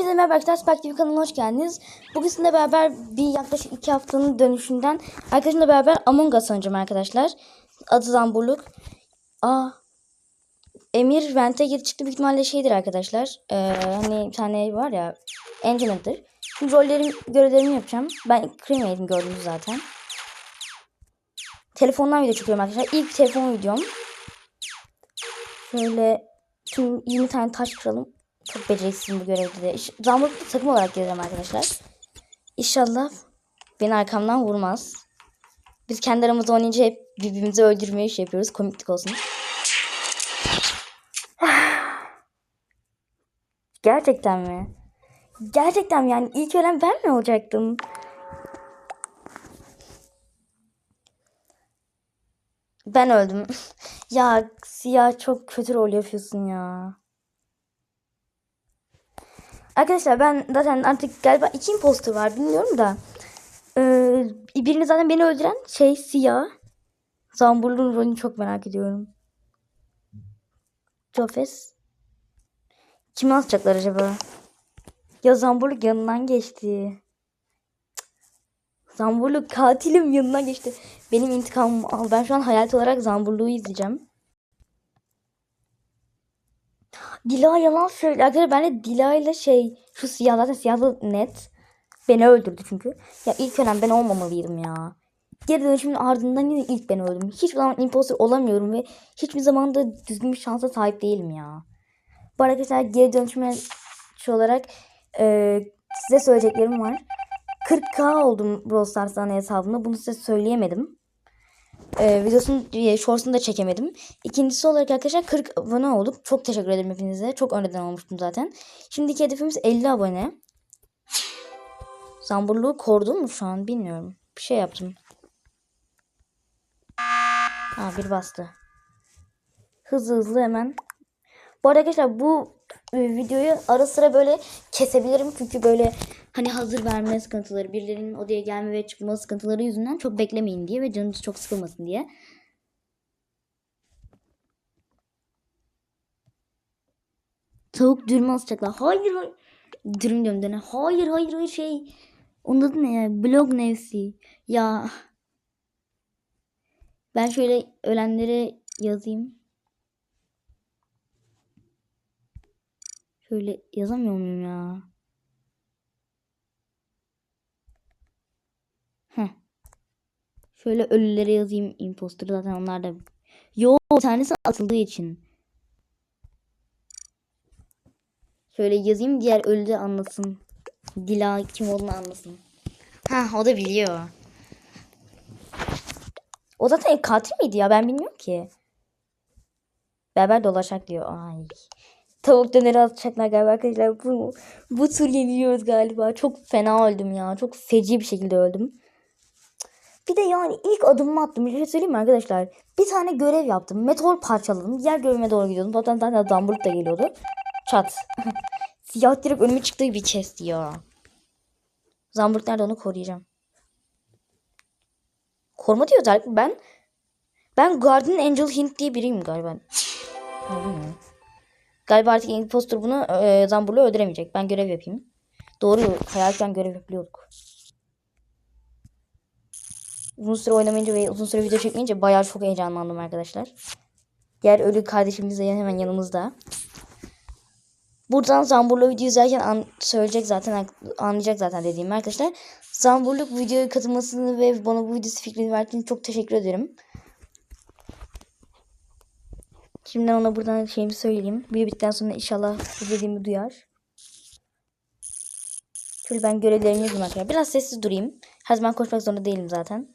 Herkese merhaba arkadaşlar. TV kanalına hoş geldiniz. Bugün sizinle beraber bir yaklaşık iki haftanın dönüşünden arkadaşımla beraber Among Us oynayacağım arkadaşlar. Adı Zamburluk. Aa. Emir Vent'e geri çıktı büyük ihtimalle şeydir arkadaşlar. Ee, hani bir tane var ya. Engineer'dır. Şimdi rollerim, görevlerimi yapacağım. Ben crewmate'im gördünüz zaten. Telefondan video çekiyorum arkadaşlar. İlk telefon videom. Şöyle tüm 20 tane taş kıralım. Çok beceriksizim bu görevde de. Zamburluk'ta takım olarak geleceğim arkadaşlar. İnşallah beni arkamdan vurmaz. Biz kendi aramızda oynayınca hep birbirimizi öldürmeye şey yapıyoruz. Komiklik olsun. Gerçekten mi? Gerçekten mi? Yani ilk ölen ben mi olacaktım? Ben öldüm. ya siyah çok kötü rol yapıyorsun ya. Arkadaşlar ben zaten artık galiba iki imposter var bilmiyorum da. Ee, birini zaten beni öldüren şey siyah. Zamburlu'nun rolünü çok merak ediyorum. Jofes. Kimi asacaklar acaba? Ya Zamburluk yanından geçti. Zamburluk katilim yanından geçti. Benim intikamımı al. Ben şu an hayat olarak Zamburluğu izleyeceğim. Dila yalan söylüyor. Arkadaşlar ben de Dila ile şey şu siyah zaten siyahlı net. Beni öldürdü çünkü. Ya ilk ölen ben olmamalıydım ya. Geri dönüşümün ardından yine ilk ben öldüm. Hiçbir zaman imposter olamıyorum ve hiçbir zaman da düzgün bir şansa sahip değilim ya. Bu arkadaşlar geri dönüşüme şu olarak e, size söyleyeceklerim var. 40k oldum Brawl Stars ana hesabımda. Bunu size söyleyemedim. Ee, videosunu, e, shorts'unu da çekemedim. İkincisi olarak arkadaşlar 40 abone olduk. Çok teşekkür ederim hepinize. Çok önceden olmuştum zaten. Şimdiki hedefimiz 50 abone. Zamburluğu korudum mu şu an bilmiyorum. Bir şey yaptım. Ha bir bastı. Hızlı hızlı hemen. Bu arada arkadaşlar bu e, videoyu ara sıra böyle kesebilirim. Çünkü böyle hani hazır verme sıkıntıları, birilerinin odaya gelme ve çıkma sıkıntıları yüzünden çok beklemeyin diye ve canınız çok sıkılmasın diye. Tavuk dürüm asacaklar. Hayır hayır. Dürüm diyorum dene. Hayır hayır hayır şey. Onun adı ne ya? Blog nevsi. Ya. Ben şöyle ölenlere yazayım. Şöyle yazamıyor muyum ya? Heh. Şöyle ölülere yazayım imposter zaten onlar da. Yo bir tanesi atıldığı için. Şöyle yazayım diğer ölü de anlasın. Dila kim olduğunu anlasın. Ha o da biliyor. O zaten katil miydi ya ben bilmiyorum ki. Beraber dolaşak diyor. Ay. Tavuk döneri atacaklar galiba arkadaşlar. Bu, bu tur yeniliyoruz galiba. Çok fena öldüm ya. Çok feci bir şekilde öldüm. Bir de yani ilk adımımı attım. Bir şey söyleyeyim mi arkadaşlar? Bir tane görev yaptım. Meteor parçaladım. Diğer görevime doğru gidiyordum. Zaten zaten Dumbledore da geliyordu. Çat. Siyah direkt önüme çıktığı bir chest ya. Zamburt nerede onu koruyacağım. Koruma diyor zaten ben. Ben Guardian Angel Hint diye biriyim galiba. Bilmiyorum. Galiba artık impostor bunu e, Zamburlu öldüremeyecek. Ben görev yapayım. Doğru. Hayalken görev yapıyorduk. Uzun süre oynamayınca ve uzun süre video çekmeyince bayağı çok heyecanlandım arkadaşlar. Diğer ölü kardeşimiz de hemen yanımızda. Buradan Zamburlu video izlerken an- söyleyecek zaten anlayacak zaten dediğim arkadaşlar. Zamburluk videoya katılmasını ve bana bu videosu fikrini verdiğin için çok teşekkür ederim. Şimdiden ona buradan şeyimi söyleyeyim. Video bittikten sonra inşallah dediğimi duyar. Şöyle ben görevlerimi yapayım arkadaşlar. Biraz sessiz durayım. Her zaman koşmak zorunda değilim zaten.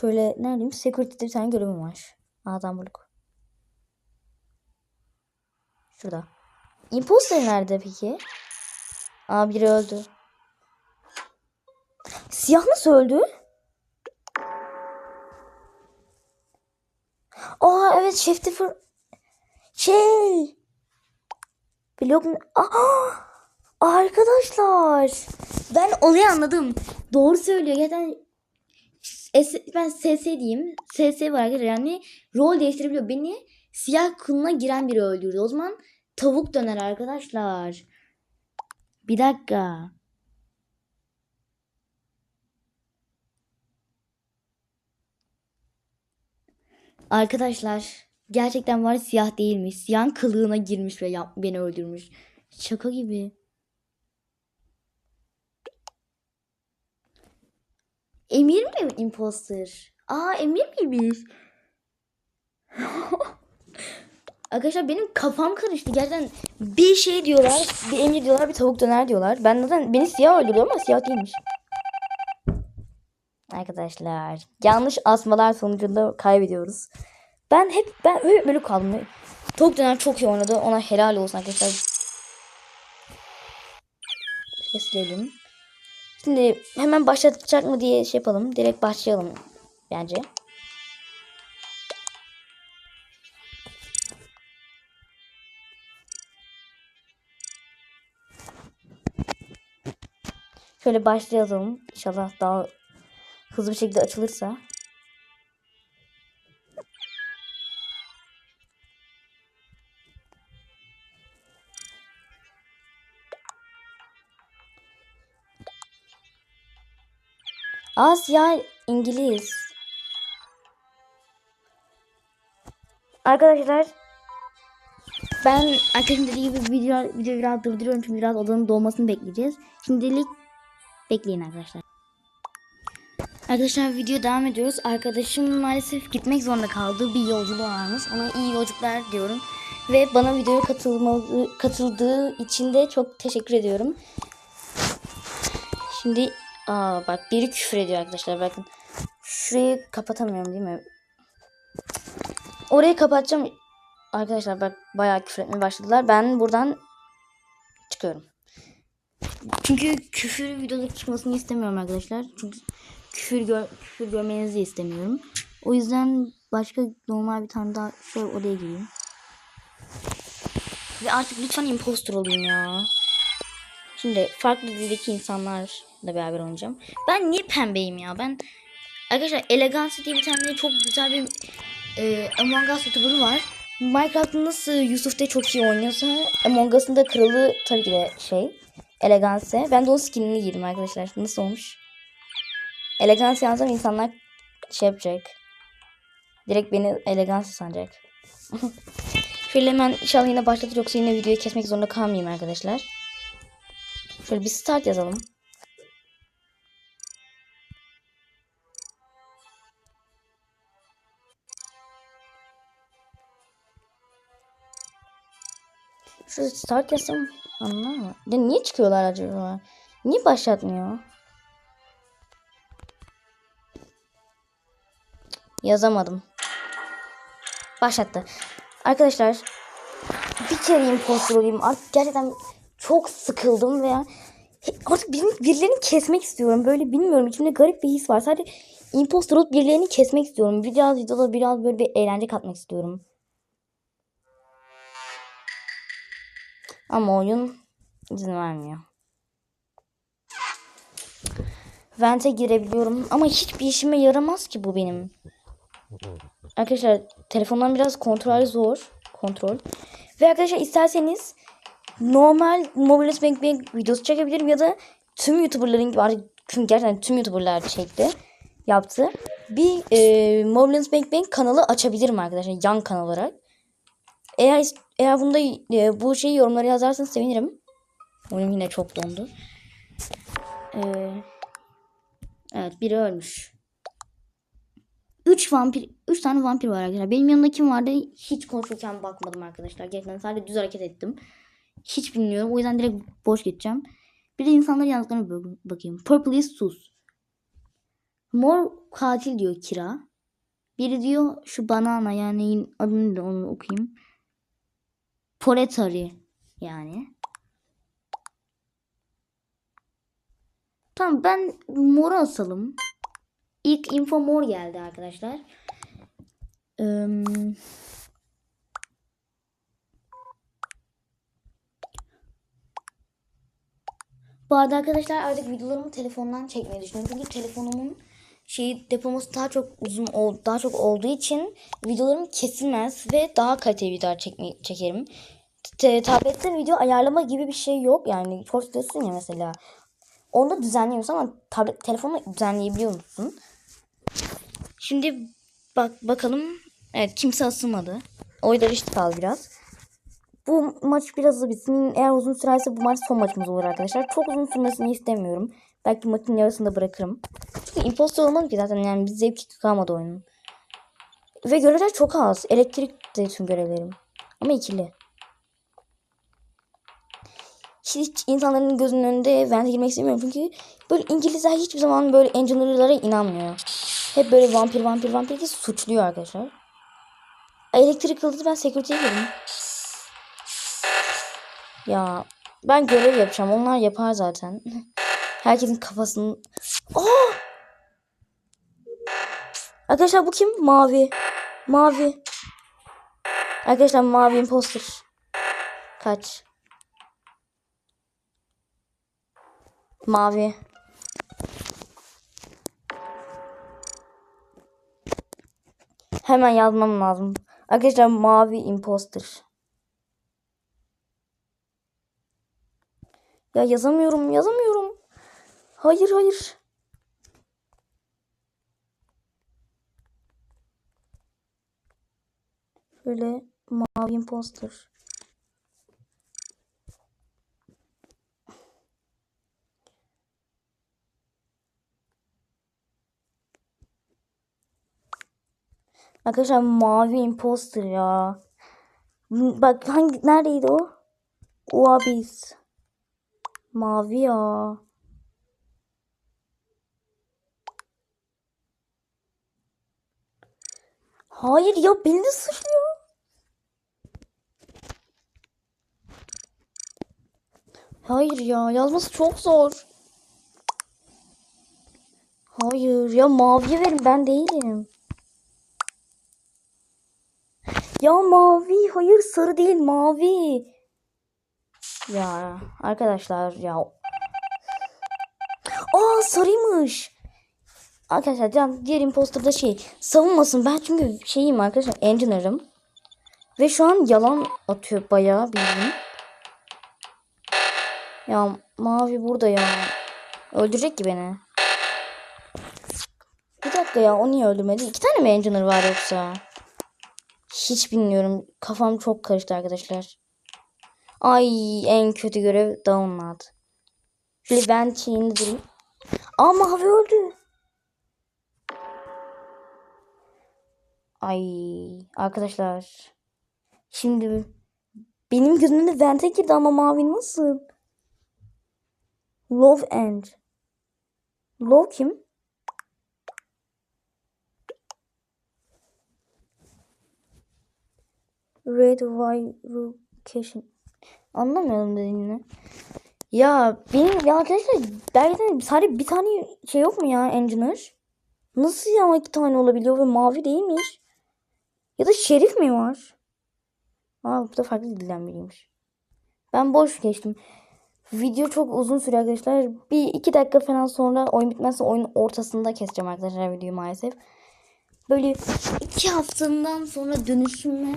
Şöyle neredeyim? Security'de bir tane görevim var. A'dan buluk. Şurada. Imposter nerede peki? Aa biri öldü. Siyah nasıl öldü? Aa evet Chef Differ şey blok Aa, arkadaşlar ben olayı anladım. Doğru söylüyor. S- ben SS diyeyim. SS var arkadaşlar. Yani rol değiştirebiliyor. Beni siyah kılına giren biri öldürdü. O zaman tavuk döner arkadaşlar. Bir dakika. Arkadaşlar gerçekten var ya siyah değilmiş. Siyah kılığına girmiş ve yap- beni öldürmüş. Şaka gibi. Emir mi imposter? Aa Emir miymiş? Arkadaşlar benim kafam karıştı. Gerçekten bir şey diyorlar, bir Emir diyorlar, bir tavuk döner diyorlar. Ben neden beni siyah öldürdü ama siyah değilmiş. Arkadaşlar yanlış asmalar sonucunda kaybediyoruz. Ben hep ben öyle böyle kaldım. Tavuk döner çok iyi oynadı. Ona helal olsun arkadaşlar. Sesleyelim. Şimdi hemen başlatacak mı diye şey yapalım. Direkt başlayalım bence. Şöyle başlayalım. İnşallah daha hızlı bir şekilde açılırsa. Asya İngiliz. Arkadaşlar ben arkadaşım gibi video, video biraz durduruyorum çünkü biraz odanın dolmasını bekleyeceğiz. Şimdilik bekleyin arkadaşlar. Arkadaşlar video devam ediyoruz. Arkadaşım maalesef gitmek zorunda kaldı. Bir yolculuğu varmış. Ona iyi yolculuklar diyorum. Ve bana videoya katılmalı, katıldığı için de çok teşekkür ediyorum. Şimdi aa bak biri küfür ediyor arkadaşlar bakın. Şurayı kapatamıyorum değil mi? Orayı kapatacağım. Arkadaşlar bak bayağı küfür etmeye başladılar. Ben buradan çıkıyorum. Çünkü küfür videoda çıkmasını istemiyorum arkadaşlar. Çünkü küfür, gör, küfür görmenizi istemiyorum. O yüzden başka normal bir tane daha şöyle odaya gireyim. Ve artık lütfen imposter olayım ya. Şimdi farklı dildeki insanlarla beraber oynayacağım. Ben niye pembeyim ya? Ben arkadaşlar Elegance diye bir tane çok güzel bir e, Among Us YouTuber'ı var. Minecraft'ı nasıl Yusuf da çok iyi oynuyorsa Among Us'ın da kralı tabii ki de şey Elegance. Ben de onun skinini giydim arkadaşlar. Nasıl olmuş? Elegance yazsam insanlar şey yapacak. Direkt beni Elegance sanacak. Şöyle hemen inşallah yine başlatır yoksa yine videoyu kesmek zorunda kalmayayım arkadaşlar. Şöyle bir start yazalım. Şöyle start yazsam anlar mı? Ya niye çıkıyorlar acaba? Niye başlatmıyor? Yazamadım. Başlattı. Arkadaşlar bir kere imposter olayım. Artık gerçekten çok sıkıldım veya artık birini, birilerini kesmek istiyorum. Böyle bilmiyorum içimde garip bir his var. Sadece imposter olup birilerini kesmek istiyorum. Biraz videoda biraz böyle bir eğlence katmak istiyorum. Ama oyun izin vermiyor. Vent'e girebiliyorum ama hiçbir işime yaramaz ki bu benim. Arkadaşlar telefondan biraz kontrol zor. Kontrol. Ve arkadaşlar isterseniz normal Mobiles Bank Bank videosu çekebilirim ya da tüm YouTuber'ların gibi artık gerçekten tüm YouTuber'lar çekti. Yaptı. Bir e, Mobiles Bank Bank kanalı açabilirim arkadaşlar. Yan kanal olarak. Eğer eğer bunda e, bu şeyi yorumlara yazarsanız sevinirim. Oyun yine çok dondu. Ee, evet biri ölmüş. 3 vampir 3 tane vampir var arkadaşlar. Benim yanımda kim vardı? Hiç konuşurken bakmadım arkadaşlar. Gerçekten sadece düz hareket ettim. Hiç bilmiyorum. O yüzden direkt boş geçeceğim. Bir de insanların yazdıklarına bak- bakayım. Purple is sus. Mor katil diyor Kira. Biri diyor şu banana yani adını da onu okuyayım. Proletary yani. Tamam ben moru asalım. İlk info mor geldi arkadaşlar. Eee, Bu arada arkadaşlar artık videolarımı telefondan çekmeyi düşünüyorum. Çünkü telefonumun şeyi depoması daha çok uzun ol, daha çok olduğu için videolarım kesilmez ve daha kaliteli videolar çekerim. te- tablette video ayarlama gibi bir şey yok. Yani shorts diyorsun ya mesela. Onu da düzenleyemiyorsun ama tablet telefonla düzenleyebiliyor musun? Şimdi bak bakalım. Evet kimse asılmadı. Oylar eşit kaldı biraz. Bu maç biraz hızlı bitsin. Eğer uzun sürerse bu maç son maçımız olur arkadaşlar. Çok uzun sürmesini istemiyorum. Belki maçın yarısında bırakırım. Çünkü impostor olmadı ki zaten yani bir zevki kalmadı oyunun. Ve görevler çok az. Elektrik de tüm görevlerim. Ama ikili. Hiç insanların gözünün önünde vente girmek istemiyorum. Çünkü böyle İngilizler hiçbir zaman böyle engineer'lara inanmıyor. Hep böyle vampir vampir vampir ki suçluyor arkadaşlar. Elektrik kılıcı ben security'ye girdim. Ya ben görev yapacağım. Onlar yapar zaten. Herkesin kafasını... Aa! Arkadaşlar bu kim? Mavi. Mavi. Arkadaşlar mavi imposter. Kaç. Mavi. Hemen yazmam lazım. Arkadaşlar mavi imposter. Ya yazamıyorum, yazamıyorum. Hayır, hayır. Şöyle mavi imposter. Arkadaşlar mavi imposter ya. Bak hangi neredeydi o? Uabis. Mavi ya. Hayır ya beni de. Hayır ya yazması çok zor. Hayır ya maviye verin ben değilim. Ya mavi hayır sarı değil mavi. Ya arkadaşlar ya. Aa sarıymış. Arkadaşlar can diğer imposterda şey savunmasın ben çünkü şeyim arkadaşlar engineer'ım. Ve şu an yalan atıyor bayağı bildiğin. Ya mavi burada ya. Öldürecek ki beni. Bir dakika ya o niye öldürmedi? İki tane mi engineer var yoksa? Hiç bilmiyorum. Kafam çok karıştı arkadaşlar. Ay en kötü görev download. Şöyle ben şeyini durayım. Aa mavi öldü. Ay arkadaşlar. Şimdi benim gözümde vente girdi ama mavi nasıl? Love End. Love kim? Red Virucation. Anlamıyorum dediğini. Ya benim ya arkadaşlar dergiden sadece bir tane şey yok mu ya engineer? Nasıl ya iki tane olabiliyor ve mavi değilmiş? Ya da şerif mi var? Aa bu da farklı dilden biriymiş. Ben boş geçtim. Video çok uzun sürüyor arkadaşlar. Bir iki dakika falan sonra oyun bitmezse oyunun ortasında keseceğim arkadaşlar videoyu maalesef. Böyle iki haftadan sonra dönüşümle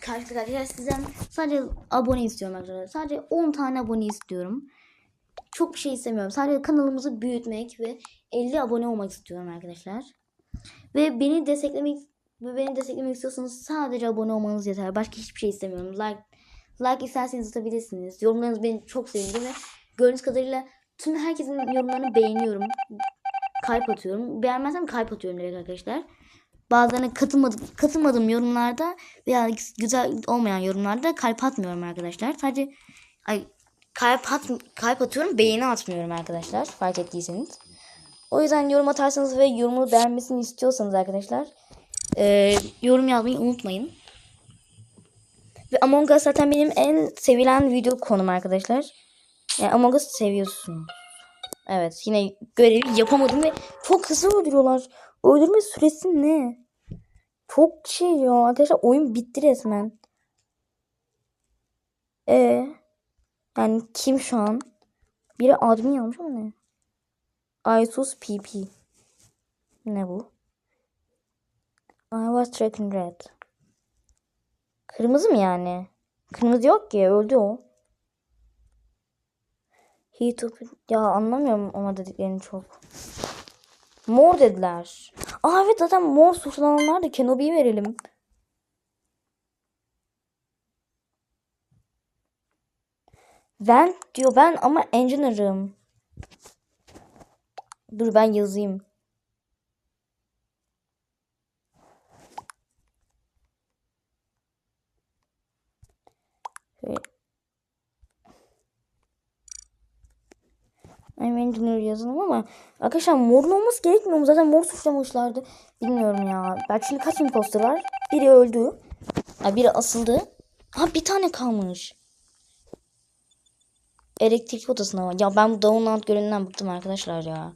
karşı karşıya sizden sadece abone istiyorum arkadaşlar. Sadece 10 tane abone istiyorum. Çok bir şey istemiyorum. Sadece kanalımızı büyütmek ve 50 abone olmak istiyorum arkadaşlar. Ve beni desteklemek ve beni desteklemek istiyorsanız sadece abone olmanız yeter. Başka hiçbir şey istemiyorum. Like like isterseniz atabilirsiniz. Yorumlarınız beni çok sevindi ve gördüğünüz kadarıyla tüm herkesin yorumlarını beğeniyorum. Kalp atıyorum. Beğenmezsem kalp atıyorum direkt arkadaşlar. Bazılarına katılmadım, katılmadığım yorumlarda veya güzel olmayan yorumlarda kalp atmıyorum arkadaşlar. Sadece ay, kalp, at, kalp atıyorum beğeni atmıyorum arkadaşlar fark ettiyseniz. O yüzden yorum atarsanız ve yorumu beğenmesini istiyorsanız arkadaşlar e, yorum yazmayı unutmayın. Ve Among Us zaten benim en sevilen video konum arkadaşlar. Yani Among Us seviyorsun. Evet yine görevi yapamadım ve çok hızlı öldürüyorlar. Öldürme süresi ne? Çok şey ya arkadaşlar oyun bitti resmen. E yani kim şu an? Biri admin yazmış ama ne? Isus PP. Ne bu? I was tracking red. Kırmızı mı yani? Kırmızı yok ki öldü o. Heat of... Ya anlamıyorum ama dediklerini çok. Mor dediler. Aa evet zaten mor suçlananlar da Kenobi'yi verelim. Ben diyor ben ama engineer'ım. Dur ben yazayım. I'm engineer yazalım ama arkadaşlar morlu olması gerekmiyor mu? Zaten mor suçlamışlardı. Bilmiyorum ya. Belki şimdi kaç imposter var? Biri öldü. Ha, biri asıldı. Ha bir tane kalmış. Elektrik odasına var. Ya ben bu download görünümden bıktım arkadaşlar ya.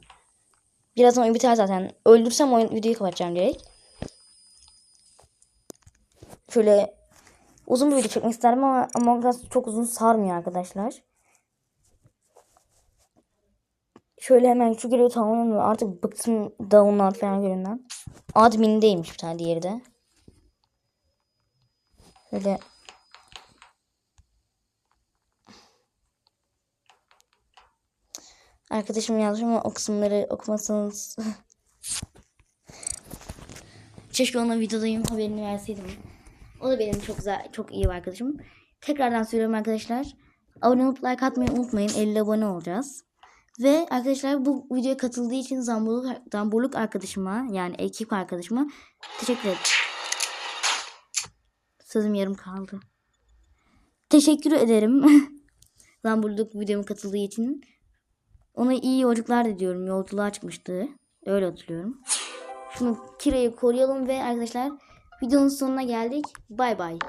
Birazdan oyun biter zaten. Öldürsem oyun videoyu kapatacağım direkt. Şöyle uzun bir video çekmek isterim ama Among Us çok uzun sarmıyor arkadaşlar. Şöyle hemen şu görevi tamamlayalım. Artık bıktım download falan göründen. Admin'deymiş bir tane diğeri de. Böyle Arkadaşım yazmış ama o kısımları okumasanız Keşke ona videodayım haberini verseydim. O da benim çok güzel, çok iyi bir arkadaşım. Tekrardan söylüyorum arkadaşlar. Abone olup like atmayı unutmayın. 50 abone olacağız. Ve arkadaşlar bu videoya katıldığı için Zamburluk, Zamburluk arkadaşıma yani ekip arkadaşıma teşekkür ederim. Sözüm yarım kaldı. Teşekkür ederim. Zamburluk videoma katıldığı için. Ona iyi yolculuklar diliyorum. Yolculuğa çıkmıştı. Öyle hatırlıyorum. Şunu kirayı koruyalım ve arkadaşlar videonun sonuna geldik. Bay bay.